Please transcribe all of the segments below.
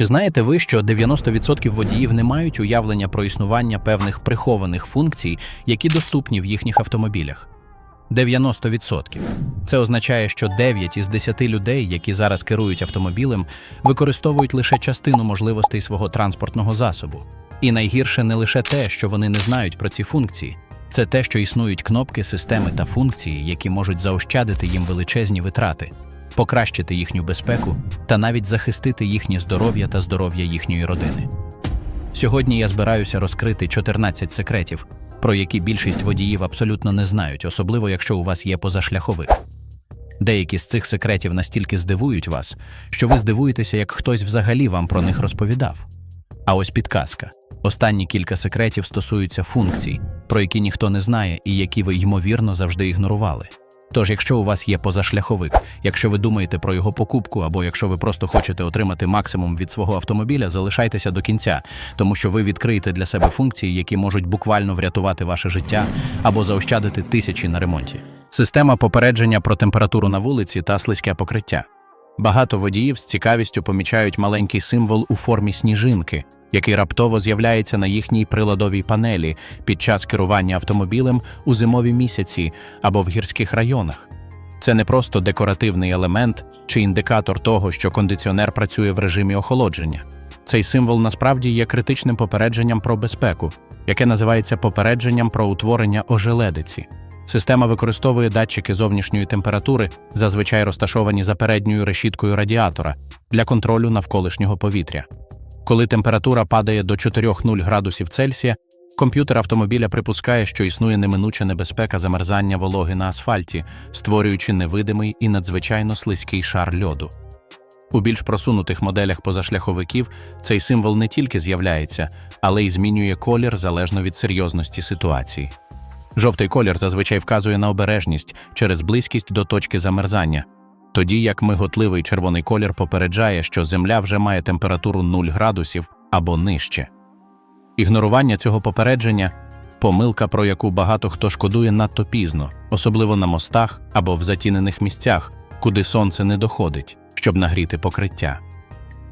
Чи знаєте ви, що 90% водіїв не мають уявлення про існування певних прихованих функцій, які доступні в їхніх автомобілях? 90%. Це означає, що 9 із 10 людей, які зараз керують автомобілем, використовують лише частину можливостей свого транспортного засобу. І найгірше не лише те, що вони не знають про ці функції, це те, що існують кнопки, системи та функції, які можуть заощадити їм величезні витрати, покращити їхню безпеку та навіть захистити їхнє здоров'я та здоров'я їхньої родини. Сьогодні я збираюся розкрити 14 секретів, про які більшість водіїв абсолютно не знають, особливо якщо у вас є позашляховик. Деякі з цих секретів настільки здивують вас, що ви здивуєтеся, як хтось взагалі вам про них розповідав. А ось підказка. Останні кілька секретів стосуються функцій, про які ніхто не знає і які ви, ймовірно, завжди ігнорували. Тож, якщо у вас є позашляховик, якщо ви думаєте про його покупку, або якщо ви просто хочете отримати максимум від свого автомобіля, залишайтеся до кінця, тому що ви відкриєте для себе функції, які можуть буквально врятувати ваше життя або заощадити тисячі на ремонті. Система попередження про температуру на вулиці та слизьке покриття. Багато водіїв з цікавістю помічають маленький символ у формі сніжинки, який раптово з'являється на їхній приладовій панелі під час керування автомобілем у зимові місяці або в гірських районах. Це не просто декоративний елемент чи індикатор того, що кондиціонер працює в режимі охолодження. Цей символ насправді є критичним попередженням про безпеку, яке називається попередженням про утворення ожеледиці. Система використовує датчики зовнішньої температури, зазвичай розташовані за передньою решіткою радіатора, для контролю навколишнього повітря. Коли температура падає до 4,0 градусів Цельсія, комп'ютер автомобіля припускає, що існує неминуча небезпека замерзання вологи на асфальті, створюючи невидимий і надзвичайно слизький шар льоду. У більш просунутих моделях позашляховиків цей символ не тільки з'являється, але й змінює колір залежно від серйозності ситуації. Жовтий колір зазвичай вказує на обережність через близькість до точки замерзання, тоді як миготливий червоний колір попереджає, що Земля вже має температуру 0 градусів або нижче. Ігнорування цього попередження помилка, про яку багато хто шкодує надто пізно, особливо на мостах або в затінених місцях, куди сонце не доходить, щоб нагріти покриття.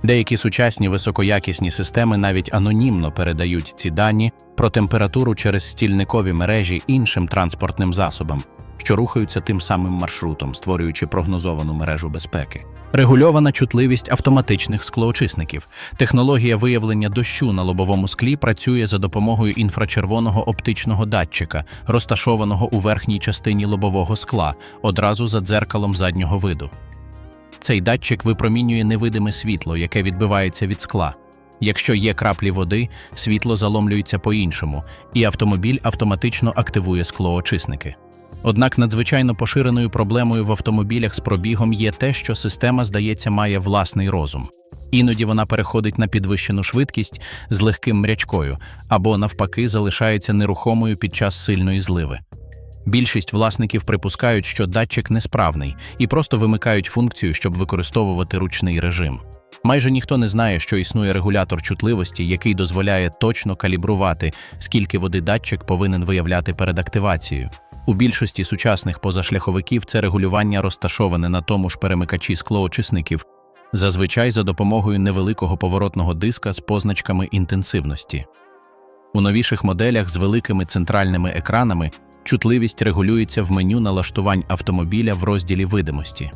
Деякі сучасні високоякісні системи навіть анонімно передають ці дані про температуру через стільникові мережі іншим транспортним засобам, що рухаються тим самим маршрутом, створюючи прогнозовану мережу безпеки. Регульована чутливість автоматичних склоочисників. Технологія виявлення дощу на лобовому склі працює за допомогою інфрачервоного оптичного датчика, розташованого у верхній частині лобового скла, одразу за дзеркалом заднього виду. Цей датчик випромінює невидиме світло, яке відбивається від скла. Якщо є краплі води, світло заломлюється по-іншому, і автомобіль автоматично активує склоочисники. Однак надзвичайно поширеною проблемою в автомобілях з пробігом є те, що система, здається, має власний розум. Іноді вона переходить на підвищену швидкість з легким мрячкою або, навпаки, залишається нерухомою під час сильної зливи. Більшість власників припускають, що датчик несправний і просто вимикають функцію, щоб використовувати ручний режим. Майже ніхто не знає, що існує регулятор чутливості, який дозволяє точно калібрувати, скільки води датчик повинен виявляти перед активацією. У більшості сучасних позашляховиків це регулювання розташоване на тому ж перемикачі склоочисників, зазвичай за допомогою невеликого поворотного диска з позначками інтенсивності. У новіших моделях з великими центральними екранами чутливість регулюється в меню налаштувань автомобіля в розділі видимості.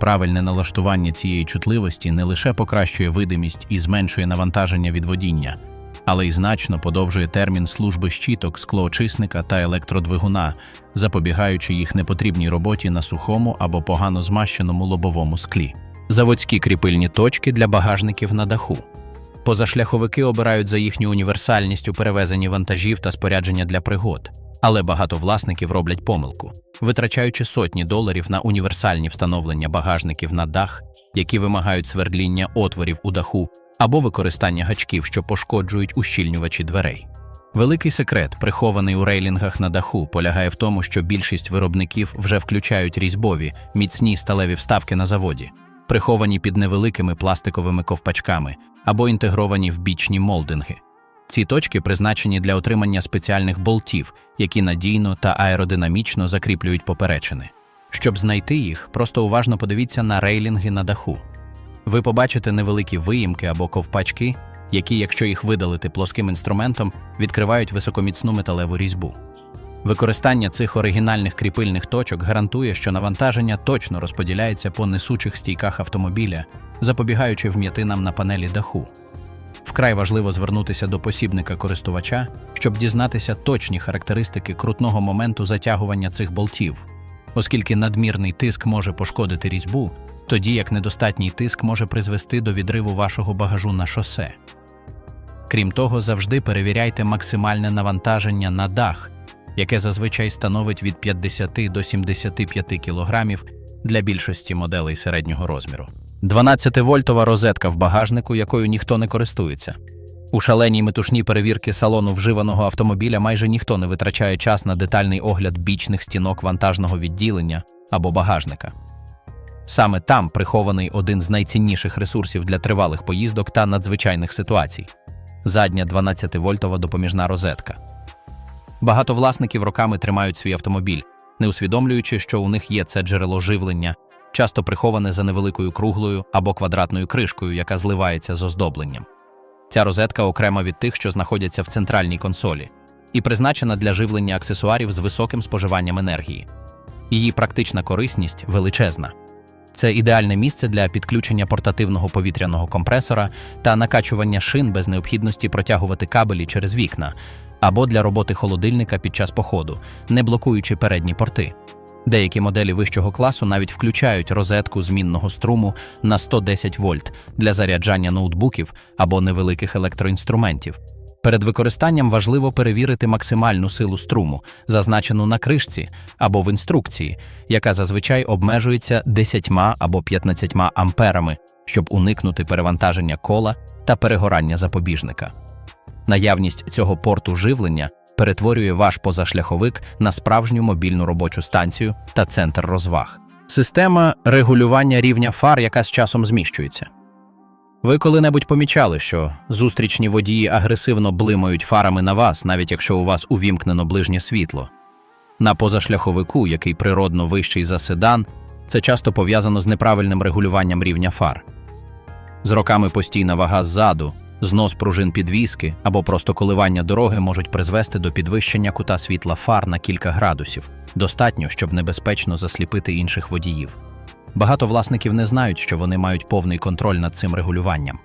Правильне налаштування цієї чутливості не лише покращує видимість і зменшує навантаження від водіння, але й значно подовжує термін служби щіток, склоочисника та електродвигуна, запобігаючи їх непотрібній роботі на сухому або погано змащеному лобовому склі. Заводські кріпильні точки для багажників на даху. Позашляховики обирають за їхню універсальність у перевезенні вантажів та спорядження для пригод. Але багато власників роблять помилку, витрачаючи сотні доларів на універсальні встановлення багажників на дах, які вимагають свердління отворів у даху або використання гачків, що пошкоджують ущільнювачі дверей. Великий секрет, прихований у рейлінгах на даху, полягає в тому, що більшість виробників вже включають різьбові, міцні сталеві вставки на заводі, приховані під невеликими пластиковими ковпачками або інтегровані в бічні молдинги. Ці точки призначені для отримання спеціальних болтів, які надійно та аеродинамічно закріплюють поперечини. Щоб знайти їх, просто уважно подивіться на рейлінги на даху. Ви побачите невеликі виїмки або ковпачки, які, якщо їх видалити плоским інструментом, відкривають високоміцну металеву різьбу. Використання цих оригінальних кріпильних точок гарантує, що навантаження точно розподіляється по несучих стійках автомобіля, запобігаючи вм'ятинам на панелі даху. Вкрай важливо звернутися до посібника користувача, щоб дізнатися точні характеристики крутного моменту затягування цих болтів, оскільки надмірний тиск може пошкодити різьбу, тоді як недостатній тиск може призвести до відриву вашого багажу на шосе. Крім того, завжди перевіряйте максимальне навантаження на дах, яке зазвичай становить від 50 до 75 кг для більшості моделей середнього розміру. 12-вольтова розетка в багажнику, якою ніхто не користується. У шаленій метушній перевірки салону вживаного автомобіля майже ніхто не витрачає час на детальний огляд бічних стінок вантажного відділення або багажника. Саме там прихований один з найцінніших ресурсів для тривалих поїздок та надзвичайних ситуацій задня 12-вольтова допоміжна розетка. Багато власників роками тримають свій автомобіль, не усвідомлюючи, що у них є це джерело живлення, часто приховане за невеликою круглою або квадратною кришкою, яка зливається з оздобленням. Ця розетка окрема від тих, що знаходяться в центральній консолі, і призначена для живлення аксесуарів з високим споживанням енергії. Її практична корисність величезна. Це ідеальне місце для підключення портативного повітряного компресора та накачування шин без необхідності протягувати кабелі через вікна, або для роботи холодильника під час походу, не блокуючи передні порти. Деякі моделі вищого класу навіть включають розетку змінного струму на 110 вольт для заряджання ноутбуків або невеликих електроінструментів. Перед використанням важливо перевірити максимальну силу струму, зазначену на кришці або в інструкції, яка зазвичай обмежується 10 або 15 амперами, щоб уникнути перевантаження кола та перегорання запобіжника. Наявність цього порту живлення перетворює ваш позашляховик на справжню мобільну робочу станцію та центр розваг. Система регулювання рівня фар, яка з часом зміщується. Ви коли-небудь помічали, що зустрічні водії агресивно блимають фарами на вас, навіть якщо у вас увімкнено ближнє світло. На позашляховику, який природно вищий за седан, це часто пов'язано з неправильним регулюванням рівня фар. З роками постійна вага ззаду, знос пружин підвіски або просто коливання дороги можуть призвести до підвищення кута світла фар на кілька градусів, достатньо, щоб небезпечно засліпити інших водіїв. Багато власників не знають, що вони мають повний контроль над цим регулюванням.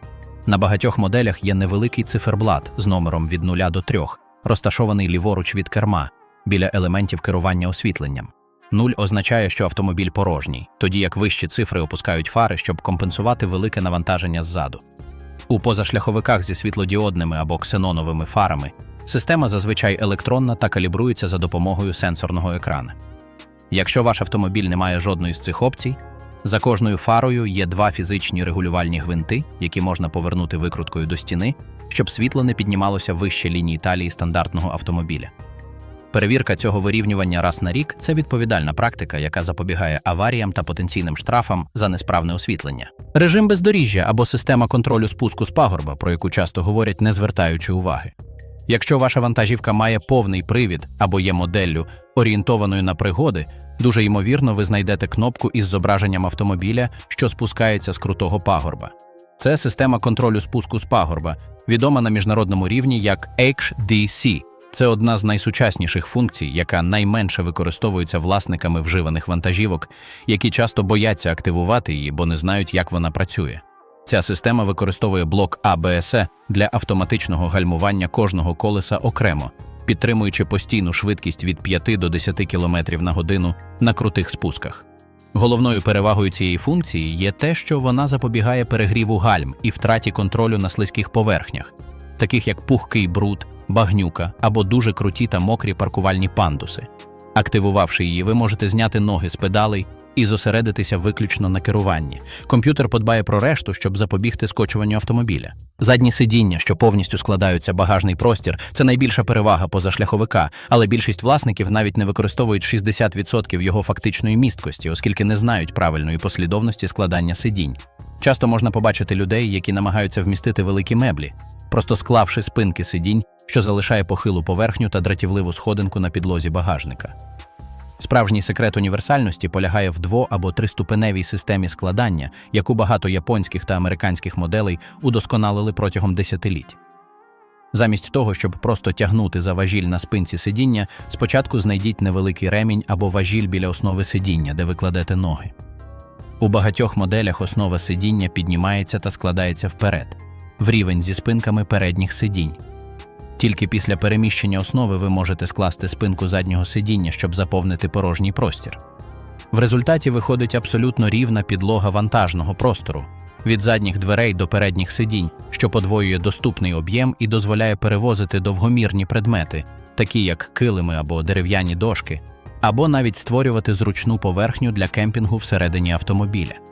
На багатьох моделях є невеликий циферблат з номером від 0 до 3, розташований ліворуч від керма, біля елементів керування освітленням. Нуль означає, що автомобіль порожній, тоді як вищі цифри опускають фари, щоб компенсувати велике навантаження ззаду. У позашляховиках зі світлодіодними або ксеноновими фарами система зазвичай електронна та калібрується за допомогою сенсорного екрана. Якщо ваш автомобіль не має жодної з цих опцій, за кожною фарою є два фізичні регулювальні гвинти, які можна повернути викруткою до стіни, щоб світло не піднімалося вище лінії талії стандартного автомобіля. Перевірка цього вирівнювання раз на рік це відповідальна практика, яка запобігає аваріям та потенційним штрафам за несправне освітлення. Режим бездоріжжя або система контролю спуску з пагорба, про яку часто говорять, не звертаючи уваги. Якщо ваша вантажівка має повний привід або є моделлю, орієнтованою на пригоди, дуже ймовірно, ви знайдете кнопку із зображенням автомобіля, що спускається з крутого пагорба. Це система контролю спуску з пагорба, відома на міжнародному рівні як HDC. Це одна з найсучасніших функцій, яка найменше використовується власниками вживаних вантажівок, які часто бояться активувати її, бо не знають, як вона працює. Ця система використовує блок ABS для автоматичного гальмування кожного колеса окремо, підтримуючи постійну швидкість від 5 до 10 км на годину на крутих спусках. Головною перевагою цієї функції є те, що вона запобігає перегріву гальм і втраті контролю на слизьких поверхнях, таких як пухкий бруд, багнюка або дуже круті та мокрі паркувальні пандуси. Активувавши її, ви можете зняти ноги з педалей і зосередитися виключно на керуванні. Комп'ютер подбає про решту, щоб запобігти скочуванню автомобіля. Задні сидіння, що повністю складаються багажний простір, це найбільша перевага позашляховика, але більшість власників навіть не використовують 60% його фактичної місткості, оскільки не знають правильної послідовності складання сидінь. Часто можна побачити людей, які намагаються вмістити великі меблі, просто склавши спинки сидінь, що залишає похилу поверхню та дратівливу сходинку на підлозі багажника. Справжній секрет універсальності полягає в дво- або триступеневій системі складання, яку багато японських та американських моделей удосконалили протягом десятиліть. Замість того, щоб просто тягнути за важіль на спинці сидіння, спочатку знайдіть невеликий ремінь або важіль біля основи сидіння, де ви кладете ноги. У багатьох моделях основа сидіння піднімається та складається вперед, в рівень зі спинками передніх сидінь. Тільки після переміщення основи ви можете скласти спинку заднього сидіння, щоб заповнити порожній простір. В результаті виходить абсолютно рівна підлога вантажного простору від задніх дверей до передніх сидінь, що подвоює доступний об'єм і дозволяє перевозити довгомірні предмети, такі як килими або дерев'яні дошки, або навіть створювати зручну поверхню для кемпінгу всередині автомобіля.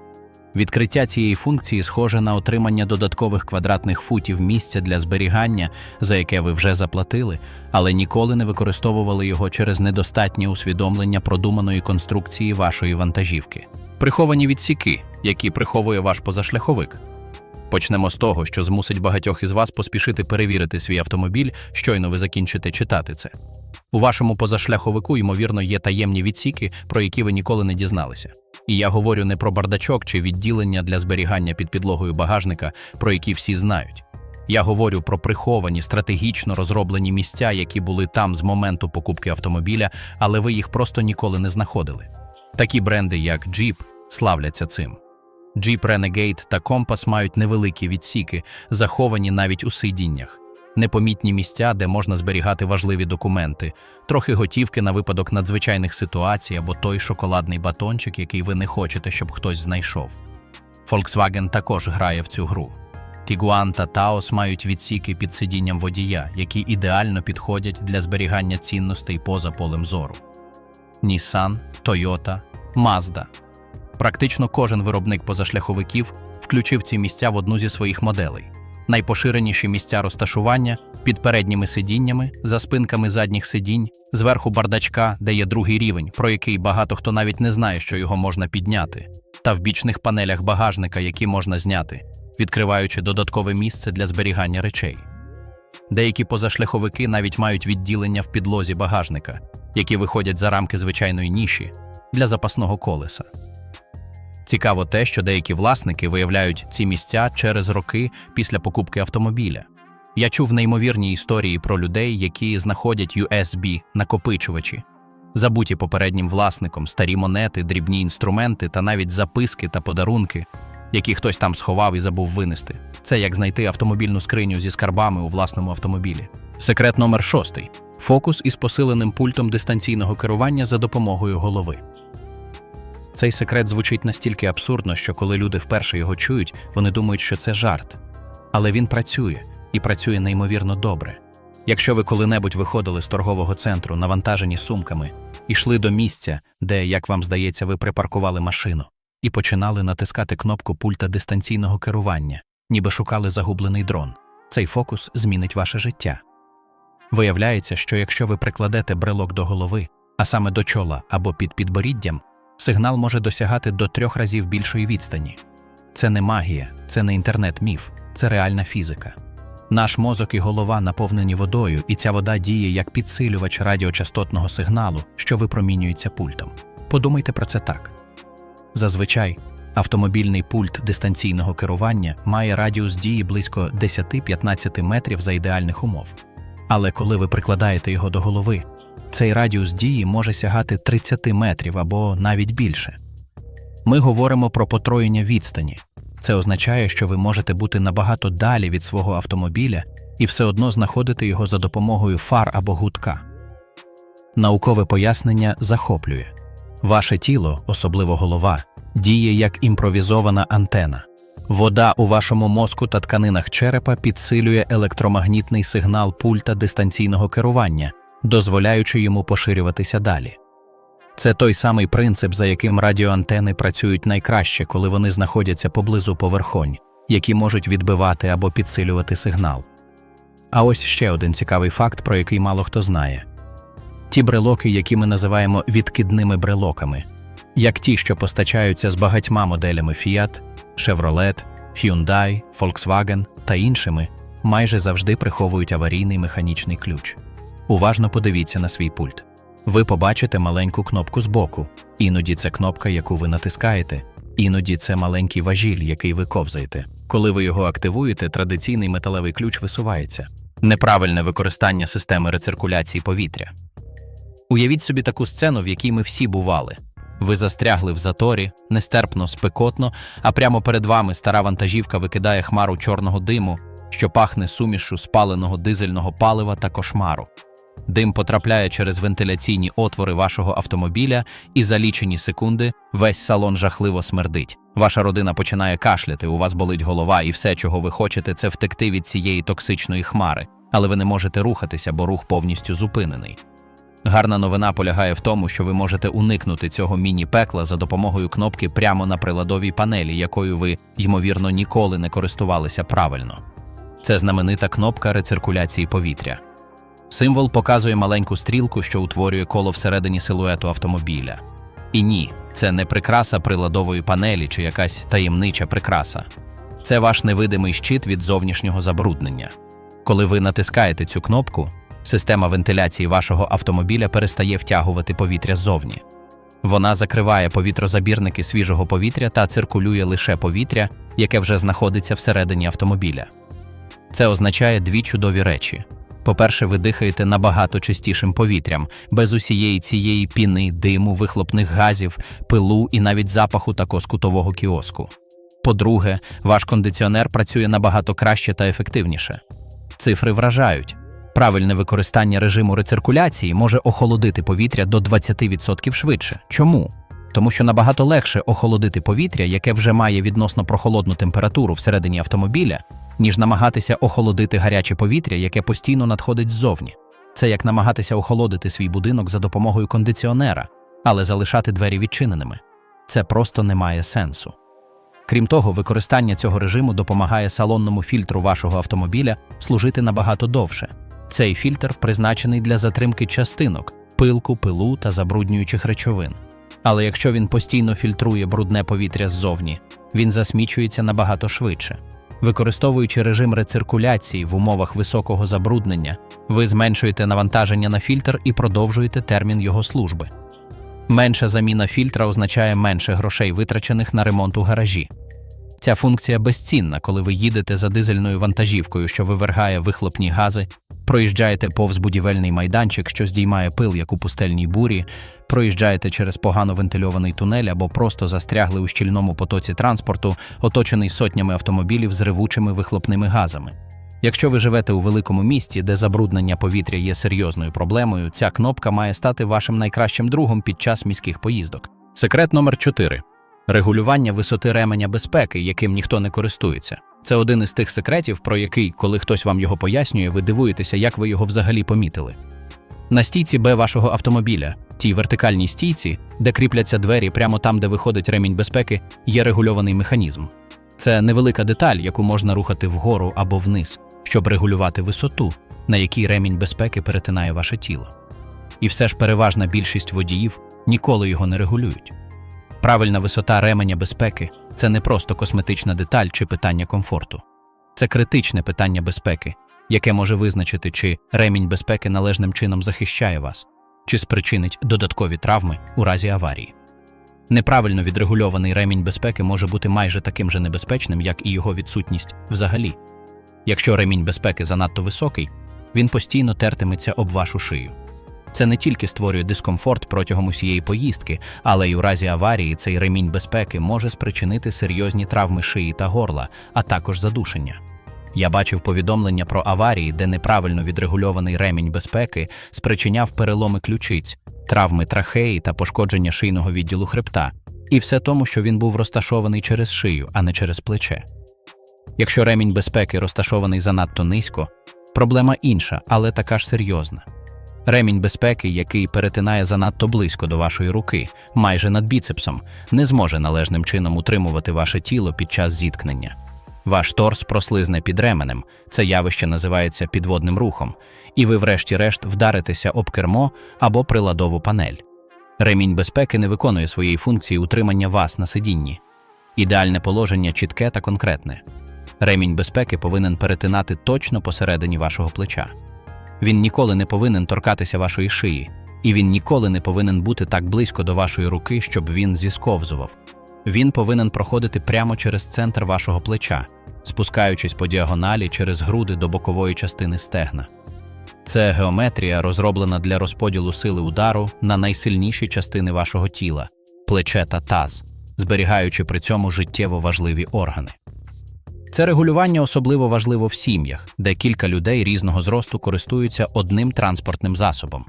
Відкриття цієї функції схоже на отримання додаткових квадратних футів місця для зберігання, за яке ви вже заплатили, але ніколи не використовували його через недостатнє усвідомлення продуманої конструкції вашої вантажівки. Приховані відсіки, які приховує ваш позашляховик. Почнемо з того, що змусить багатьох із вас поспішити перевірити свій автомобіль, щойно ви закінчите читати це. У вашому позашляховику, ймовірно, є таємні відсіки, про які ви ніколи не дізналися. І я говорю не про бардачок чи відділення для зберігання під підлогою багажника, про які всі знають. Я говорю про приховані, стратегічно розроблені місця, які були там з моменту покупки автомобіля, але ви їх просто ніколи не знаходили. Такі бренди, як Jeep, славляться цим. Jeep Renegade та Compass мають невеликі відсіки, заховані навіть у сидіннях, непомітні місця, де можна зберігати важливі документи, трохи готівки на випадок надзвичайних ситуацій або той шоколадний батончик, який ви не хочете, щоб хтось знайшов. Volkswagen також грає в цю гру. Tiguan та Taos мають відсіки під сидінням водія, які ідеально підходять для зберігання цінностей поза полем зору. Nissan, Toyota, Mazda. Практично кожен виробник позашляховиків включив ці місця в одну зі своїх моделей. Найпоширеніші місця розташування під передніми сидіннями, за спинками задніх сидінь, зверху бардачка, де є другий рівень, про який багато хто навіть не знає, що його можна підняти, та в бічних панелях багажника, які можна зняти, відкриваючи додаткове місце для зберігання речей. Деякі позашляховики навіть мають відділення в підлозі багажника, які виходять за рамки звичайної ніші для запасного колеса. Цікаво те, що деякі власники виявляють ці місця через роки після покупки автомобіля. Я чув неймовірні історії про людей, які знаходять USB накопичувачі, забуті попереднім власником, старі монети, дрібні інструменти та навіть записки та подарунки, які хтось там сховав і забув винести. Це як знайти автомобільну скриню зі скарбами у власному автомобілі. Секрет номер шостий: фокус із посиленим пультом дистанційного керування за допомогою голови. Цей секрет звучить настільки абсурдно, що коли люди вперше його чують, вони думають, що це жарт. Але він працює і працює неймовірно добре. Якщо ви коли-небудь виходили з торгового центру, навантажені сумками, йшли до місця, де, як вам здається, ви припаркували машину, і починали натискати кнопку пульта дистанційного керування, ніби шукали загублений дрон. Цей фокус змінить ваше життя. Виявляється, що якщо ви прикладете брелок до голови, а саме до чола або під підборіддям, сигнал може досягати до трьох разів більшої відстані. Це не магія, це не інтернет-міф, це реальна фізика. Наш мозок і голова наповнені водою, і ця вода діє як підсилювач радіочастотного сигналу, що випромінюється пультом. Подумайте про це так. Зазвичай автомобільний пульт дистанційного керування має радіус дії близько 10-15 метрів за ідеальних умов. Але коли ви прикладаєте його до голови, цей радіус дії може сягати 30 метрів або навіть більше. Ми говоримо про потроєння відстані. Це означає, що ви можете бути набагато далі від свого автомобіля і все одно знаходити його за допомогою фар або гудка. Наукове пояснення захоплює. Ваше тіло, особливо голова, діє як імпровізована антена. Вода у вашому мозку та тканинах черепа підсилює електромагнітний сигнал пульта дистанційного керування, дозволяючи йому поширюватися далі. Це той самий принцип, за яким радіоантени працюють найкраще, коли вони знаходяться поблизу поверхонь, які можуть відбивати або підсилювати сигнал. А ось ще один цікавий факт, про який мало хто знає: ті брелоки, які ми називаємо відкидними брелоками, як ті, що постачаються з багатьма моделями Fiat, Chevrolet, Hyundai, Volkswagen та іншими, майже завжди приховують аварійний механічний ключ. Уважно подивіться на свій пульт. ви побачите маленьку кнопку збоку. Іноді це кнопка, яку ви натискаєте, іноді це маленький важіль, який ви ковзаєте. Коли ви його активуєте, традиційний металевий ключ висувається. Неправильне використання системи рециркуляції повітря. Уявіть собі таку сцену, в якій ми всі бували. Ви застрягли в заторі, нестерпно, спекотно, а прямо перед вами стара вантажівка викидає хмару чорного диму, що пахне сумішю спаленого дизельного палива та кошмару. Дим потрапляє через вентиляційні отвори вашого автомобіля, і за лічені секунди весь салон жахливо смердить. Ваша родина починає кашляти, у вас болить голова, і все, чого ви хочете, це втекти від цієї токсичної хмари, але ви не можете рухатися, бо рух повністю зупинений. Гарна новина полягає в тому, що ви можете уникнути цього міні-пекла за допомогою кнопки прямо на приладовій панелі, якою ви, ймовірно, ніколи не користувалися правильно. Це знаменита кнопка рециркуляції повітря. Символ показує маленьку стрілку, що утворює коло всередині силуету автомобіля. І ні, це не прикраса приладової панелі чи якась таємнича прикраса. Це ваш невидимий щит від зовнішнього забруднення. Коли ви натискаєте цю кнопку, система вентиляції вашого автомобіля перестає втягувати повітря ззовні. Вона закриває повітрозабірники свіжого повітря та циркулює лише повітря, яке вже знаходиться всередині автомобіля. Це означає дві чудові речі. По-перше, ви дихаєте набагато чистішим повітрям, без усієї цієї піни, диму, вихлопних газів, пилу і навіть запаху та коскутового кіоску. По-друге, ваш кондиціонер працює набагато краще та ефективніше. Цифри вражають. Правильне використання режиму рециркуляції може охолодити повітря до 20% швидше. Чому? Тому що набагато легше охолодити повітря, яке вже має відносно прохолодну температуру всередині автомобіля, ніж намагатися охолодити гаряче повітря, яке постійно надходить ззовні. Це як намагатися охолодити свій будинок за допомогою кондиціонера, але залишати двері відчиненими. Це просто не має сенсу. Крім того, використання цього режиму допомагає салонному фільтру вашого автомобіля служити набагато довше. Цей фільтр призначений для затримки частинок, пилку, пилу та забруднюючих речовин. Але якщо він постійно фільтрує брудне повітря ззовні, він засмічується набагато швидше. Використовуючи режим рециркуляції в умовах високого забруднення, ви зменшуєте навантаження на фільтр і продовжуєте термін його служби. Менша заміна фільтра означає менше грошей, витрачених на ремонт у гаражі. Ця функція безцінна, коли ви їдете за дизельною вантажівкою, що вивергає вихлопні гази, проїжджаєте повз будівельний майданчик, що здіймає пил, як у пустельній бурі, проїжджаєте через погано вентильований тунель або просто застрягли у щільному потоці транспорту, оточений сотнями автомобілів з ревучими вихлопними газами. Якщо ви живете у великому місті, де забруднення повітря є серйозною проблемою, ця кнопка має стати вашим найкращим другом під час міських поїздок. Секрет номер 4. регулювання висоти ременя безпеки, яким ніхто не користується. Це один із тих секретів, про який, коли хтось вам його пояснює, ви дивуєтеся, як ви його взагалі помітили. На стійці Б вашого автомобіля, тій вертикальній стійці, де кріпляться двері прямо там, де виходить ремінь безпеки, є регульований механізм. Це невелика деталь, яку можна рухати вгору або вниз, щоб регулювати висоту, на якій ремінь безпеки перетинає ваше тіло. І все ж переважна більшість водіїв ніколи його не регулюють. Правильна висота ременя безпеки це не просто косметична деталь чи питання комфорту. Це критичне питання безпеки, яке може визначити, чи ремінь безпеки належним чином захищає вас, чи спричинить додаткові травми у разі аварії. Неправильно відрегульований ремінь безпеки може бути майже таким же небезпечним, як і його відсутність взагалі. Якщо ремінь безпеки занадто високий, він постійно тертиметься об вашу шию. Це не тільки створює дискомфорт протягом усієї поїздки, але й у разі аварії цей ремінь безпеки може спричинити серйозні травми шиї та горла, а також задушення. Я бачив повідомлення про аварії, де неправильно відрегульований ремінь безпеки спричиняв переломи ключиць, травми трахеї та пошкодження шийного відділу хребта, і все тому, що він був розташований через шию, а не через плече. Якщо ремінь безпеки розташований занадто низько, проблема інша, але така ж серйозна. Ремінь безпеки, який перетинає занадто близько до вашої руки, майже над біцепсом, не зможе належним чином утримувати ваше тіло під час зіткнення. Ваш торс прослизне під ременем, це явище називається підводним рухом, і ви, врешті-решт, вдаритеся об кермо або приладову панель. Ремінь безпеки не виконує своєї функції утримання вас на сидінні. Ідеальне положення чітке та конкретне. Ремінь безпеки повинен перетинати точно посередині вашого плеча. Він ніколи не повинен торкатися вашої шиї. і він ніколи не повинен бути так близько до вашої руки, щоб він зісковзував. Він повинен проходити прямо через центр вашого плеча, спускаючись по діагоналі через груди до бокової частини стегна. Це геометрія, розроблена для розподілу сили удару на найсильніші частини вашого тіла плече та таз, зберігаючи при цьому життєво важливі органи. Це регулювання особливо важливо в сім'ях, де кілька людей різного зросту користуються одним транспортним засобом.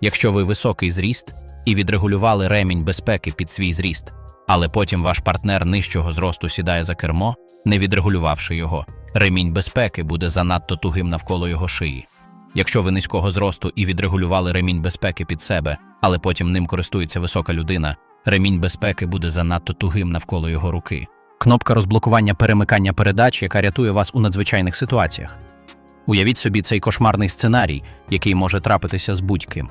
Якщо ви високий зріст і відрегулювали ремінь безпеки під свій зріст, але потім ваш партнер нижчого зросту сідає за кермо, не відрегулювавши його, ремінь безпеки буде занадто тугим навколо його шиї. Якщо ви низького зросту і відрегулювали ремінь безпеки під себе, але потім ним користується висока людина, ремінь безпеки буде занадто тугим навколо його руки. Кнопка розблокування перемикання передач, яка рятує вас у надзвичайних ситуаціях. Уявіть собі цей кошмарний сценарій, який може трапитися з будь-ким.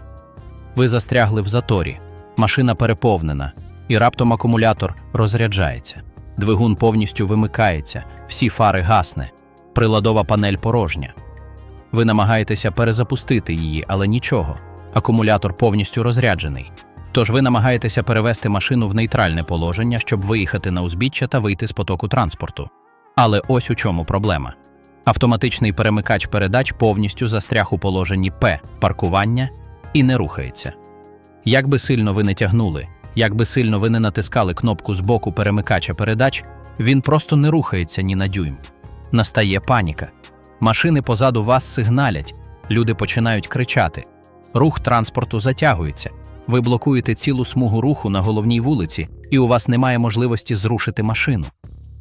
Ви застрягли в заторі, машина переповнена, і раптом акумулятор розряджається. Двигун повністю вимикається, всі фари гасне, приладова панель порожня. Ви намагаєтеся перезапустити її, але нічого. Акумулятор повністю розряджений. Тож ви намагаєтеся перевести машину в нейтральне положення, щоб виїхати на узбіччя та вийти з потоку транспорту. Але ось у чому проблема. Автоматичний перемикач передач повністю застряг у положенні П паркування і не рухається. Як би сильно ви не тягнули, як би сильно ви не натискали кнопку з боку перемикача передач, він просто не рухається ні на дюйм. Настає паніка. Машини позаду вас сигналять, люди починають кричати. Рух транспорту затягується. Ви блокуєте цілу смугу руху на головній вулиці, і у вас немає можливості зрушити машину.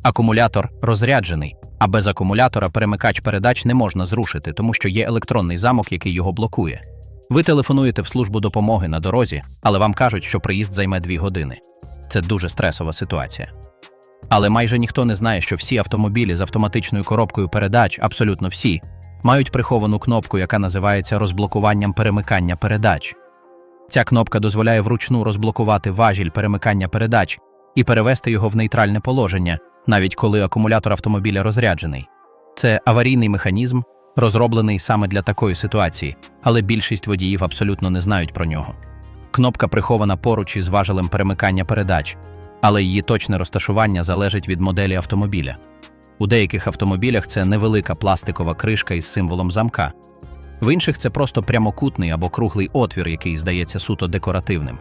Акумулятор розряджений, а без акумулятора перемикач передач не можна зрушити, тому що є електронний замок, який його блокує. Ви телефонуєте в службу допомоги на дорозі, але вам кажуть, що приїзд займе дві години. Це дуже стресова ситуація. Але майже ніхто не знає, що всі автомобілі з автоматичною коробкою передач, абсолютно всі, мають приховану кнопку, яка називається розблокуванням перемикання передач. Ця кнопка дозволяє вручну розблокувати важіль перемикання передач і перевести його в нейтральне положення, навіть коли акумулятор автомобіля розряджений. Це аварійний механізм, розроблений саме для такої ситуації, але більшість водіїв абсолютно не знають про нього. Кнопка прихована поруч із важелем перемикання передач, але її точне розташування залежить від моделі автомобіля. У деяких автомобілях це невелика пластикова кришка із символом замка. В інших це просто прямокутний або круглий отвір, який здається суто декоративним.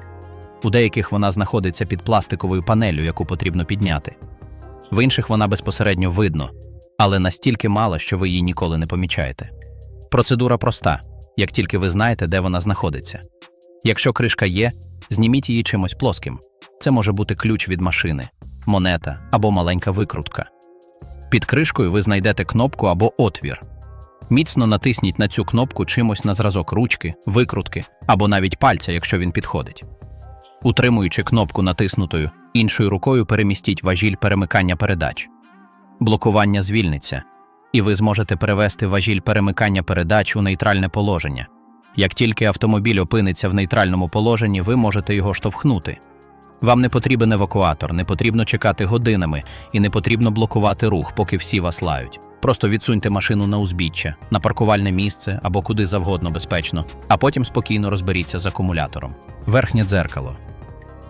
У деяких вона знаходиться під пластиковою панелью, яку потрібно підняти. В інших вона безпосередньо видно, але настільки мало, що ви її ніколи не помічаєте. Процедура проста, як тільки ви знаєте, де вона знаходиться. Якщо кришка є, зніміть її чимось плоским. Це може бути ключ від машини, монета або маленька викрутка. Під кришкою ви знайдете кнопку або отвір. Міцно натисніть на цю кнопку чимось на зразок ручки, викрутки або навіть пальця, якщо він підходить. Утримуючи кнопку натиснутою, іншою рукою перемістіть важіль перемикання передач. Блокування звільниться, і ви зможете перевести важіль перемикання передач у нейтральне положення. Як тільки автомобіль опиниться в нейтральному положенні, ви можете його штовхнути. Вам не потрібен евакуатор, не потрібно чекати годинами і не потрібно блокувати рух, поки всі вас лають. Просто відсуньте машину на узбіччя, на паркувальне місце або куди завгодно безпечно, а потім спокійно розберіться з акумулятором. Верхнє дзеркало.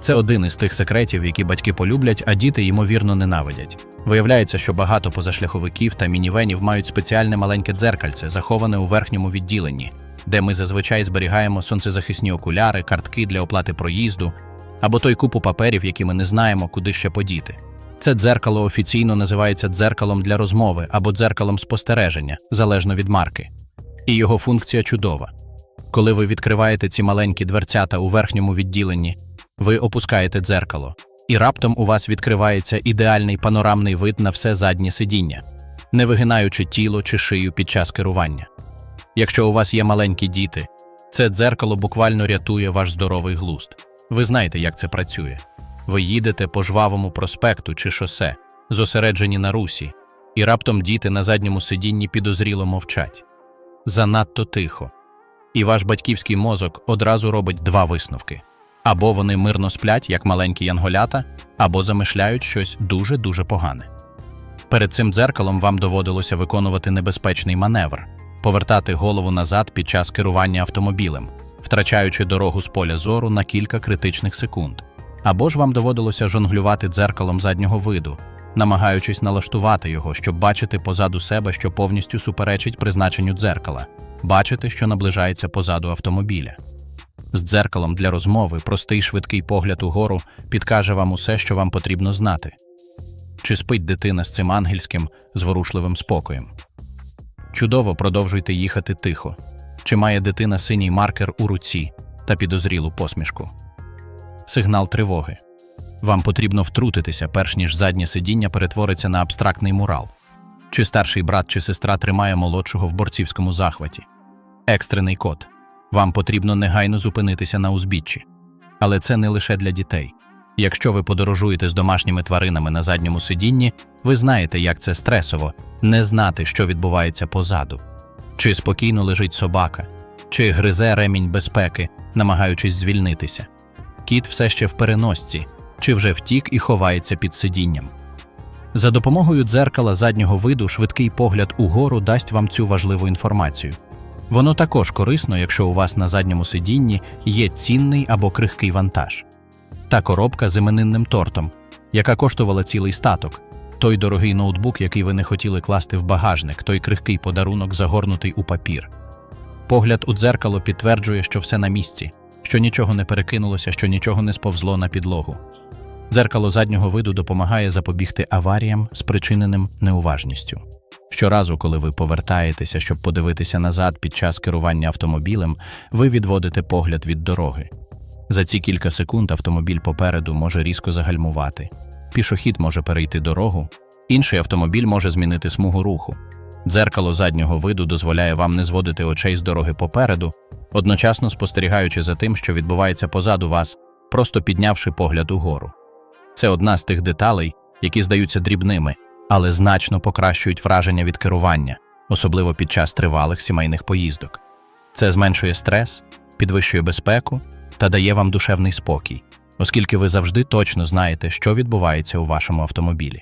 Це один із тих секретів, які батьки полюблять, а діти ймовірно ненавидять. Виявляється, що багато позашляховиків та мінівенів мають спеціальне маленьке дзеркальце, заховане у верхньому відділенні, де ми зазвичай зберігаємо сонцезахисні окуляри, картки для оплати проїзду або той купу паперів, які ми не знаємо, куди ще подіти. Це дзеркало офіційно називається дзеркалом для розмови або дзеркалом спостереження, залежно від марки. І його функція чудова. Коли ви відкриваєте ці маленькі дверцята у верхньому відділенні, ви опускаєте дзеркало, і раптом у вас відкривається ідеальний панорамний вид на все заднє сидіння, не вигинаючи тіло чи шию під час керування. Якщо у вас є маленькі діти, це дзеркало буквально рятує ваш здоровий глузд. Ви знаєте, як це працює. Ви їдете по жвавому проспекту чи шосе, зосереджені на русі, і раптом діти на задньому сидінні підозріло мовчать. Занадто тихо. І ваш батьківський мозок одразу робить два висновки: або вони мирно сплять, як маленькі янголята, або замишляють щось дуже-дуже погане. Перед цим дзеркалом вам доводилося виконувати небезпечний маневр, повертати голову назад під час керування автомобілем. Втрачаючи дорогу з поля зору на кілька критичних секунд. Або ж вам доводилося жонглювати дзеркалом заднього виду, намагаючись налаштувати його, щоб бачити позаду себе, що повністю суперечить призначенню дзеркала, бачити, що наближається позаду автомобіля. З дзеркалом для розмови простий швидкий погляд угору підкаже вам усе, що вам потрібно знати. Чи спить дитина з цим ангельським, зворушливим спокоєм? Чудово продовжуйте їхати тихо. Чи має дитина синій маркер у руці та підозрілу посмішку? Сигнал тривоги. Вам потрібно втрутитися, перш ніж заднє сидіння перетвориться на абстрактний мурал. Чи старший брат чи сестра тримає молодшого в борцівському захваті? Екстрений код. Вам потрібно негайно зупинитися на узбіччі. Але це не лише для дітей. Якщо ви подорожуєте з домашніми тваринами на задньому сидінні, ви знаєте, як це стресово не знати, що відбувається позаду. Чи спокійно лежить собака, чи гризе ремінь безпеки, намагаючись звільнитися. Кіт все ще в переносці, чи вже втік і ховається під сидінням. За допомогою дзеркала заднього виду швидкий погляд угору дасть вам цю важливу інформацію. Воно також корисно, якщо у вас на задньому сидінні є цінний або крихкий вантаж. Та коробка з іменинним тортом, яка коштувала цілий статок, той дорогий ноутбук, який ви не хотіли класти в багажник, той крихкий подарунок, загорнутий у папір. Погляд у дзеркало підтверджує, що все на місці, що нічого не перекинулося, що нічого не сповзло на підлогу. Дзеркало заднього виду допомагає запобігти аваріям, спричиненим неуважністю. Щоразу, коли ви повертаєтеся, щоб подивитися назад під час керування автомобілем, ви відводите погляд від дороги. За ці кілька секунд автомобіль попереду може різко загальмувати. Пішохід може перейти дорогу, інший автомобіль може змінити смугу руху. Дзеркало заднього виду дозволяє вам не зводити очей з дороги попереду, одночасно спостерігаючи за тим, що відбувається позаду вас, просто піднявши погляд угору. Це одна з тих деталей, які здаються дрібними, але значно покращують враження від керування, особливо під час тривалих сімейних поїздок. Це зменшує стрес, підвищує безпеку та дає вам душевний спокій, оскільки ви завжди точно знаєте, що відбувається у вашому автомобілі.